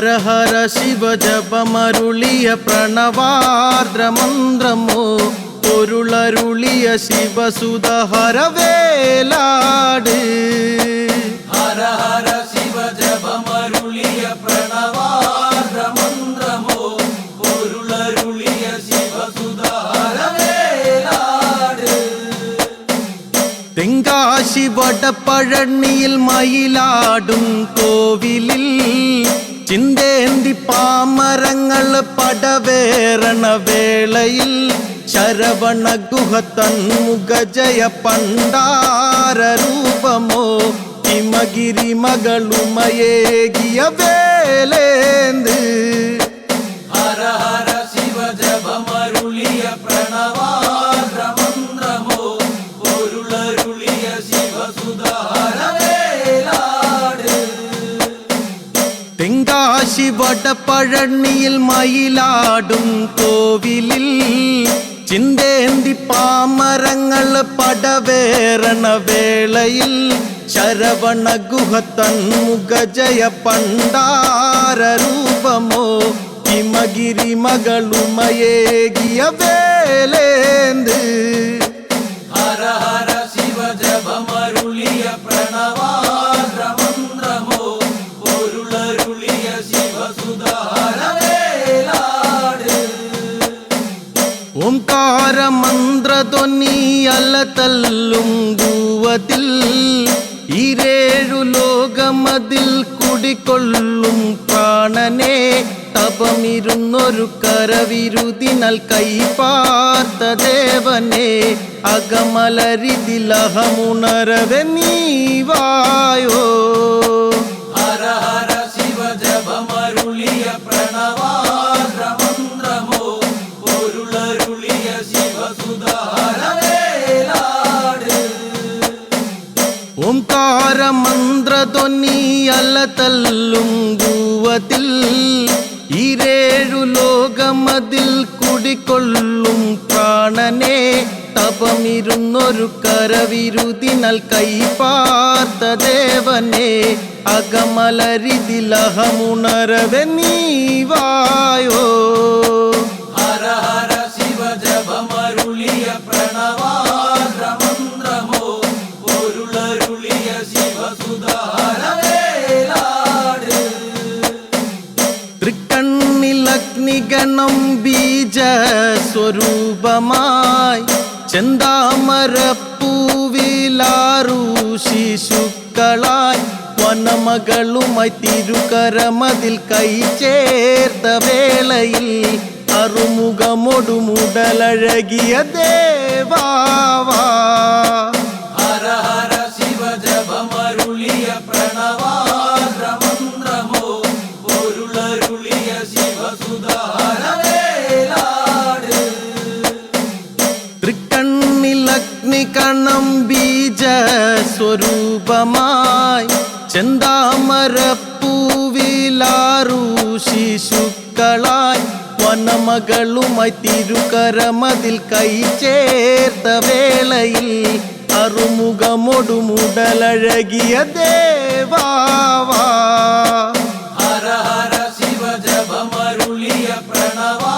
ಹರ ಹರ ಶಿವ ಜಪ ಮರುಳಿಯ ಪ್ರಣವಾರ್ದ್ರ ಮಂದ್ರಮೋ பொருளருளிய சிவசுத ஹரவேலாடு ஹர ஹர சிவ ஜபமருளிய பிரணவார மந்திரமோ பொருளருளிய சிவசுத ஹரவேலாடு தெங்காசி வட பழனியில் மயிலாடும் கோவிலில் ചിന്തേന്തി പാമരങ്ങൾ പടവേറണ വേളയിൽ ശരവണ ഗുഹ തന്മുഖ ജയ പണ്ടാര രൂപമോ ഹിമഗിരി മകളുമയേകിയ വേലേന്ത് ഹര ഹര ശിവ ജപമരുളിയ പ്രണവാർദ്രമന്ത്രമോ തെങ്കാശി വടപ്പഴണിയിൽ മയിലാടും കോവിലിൽ ചിന്തേന്തി പാമരങ്ങൾ പടവേറണ വേളയിൽ ശരവണ ഗുഹ തന്മുഖ ജയ പണ്ടാര രൂപമോ ഹിമഗിരി മകളുമയേകിയ വേലേന്ത് ശിവസുധാരവേലാട് ഓംകാര മന്ത്രധ്വനി അലതല്ലും ഗൂവതിൽ ഈരേഴു ലോകമതിൽ കുടികൊള്ളും പ്രാണനെ തപമിരുന്നൊരു കരവിരുതിനൽ കൈപാർത്ത ദേവനെ അകമലരിതിലഹമുണരവെ നീവായോ ഹര ഹര ഓംകാര അല്ല തല്ലും ഗൂവതിൽ ഈരേഴു ലോകമതിൽ കുടികൊള്ളും പ്രാണനെ തപമിരുന്നൊരു കരവിരുതിനൽ കൈപാർത്ത ദേവനെ അകമലരിതിലഹമുണരവെ നീവായോ തൃക്കണ്ണിലഗ്നിഗണം ബീജ സ്വരൂപമായി. ചെന്താമരപ്പൂവിലാറു ശിശുക്കളായി. വനമകളുമായി തിരുകരമതിൽ കൈ ചേർത്ത വേളയിൽ അറുമുഖമൊടുമുടലഴകിയ ദേവാവാ. കണം ബീജ സ്വരൂപമായി. ചെന്താമരപ്പൂവിലാറൂ ശിശുക്കളായി. വനമകളുമായി തിരുകരമതിൽ കൈ ചേർത്ത വേളയിൽ അറുമുഖമൊടുമുടലഴകിയ ദേവാവാ ഹര ഹര ശിവജപമരുളിയ പ്രണവാ.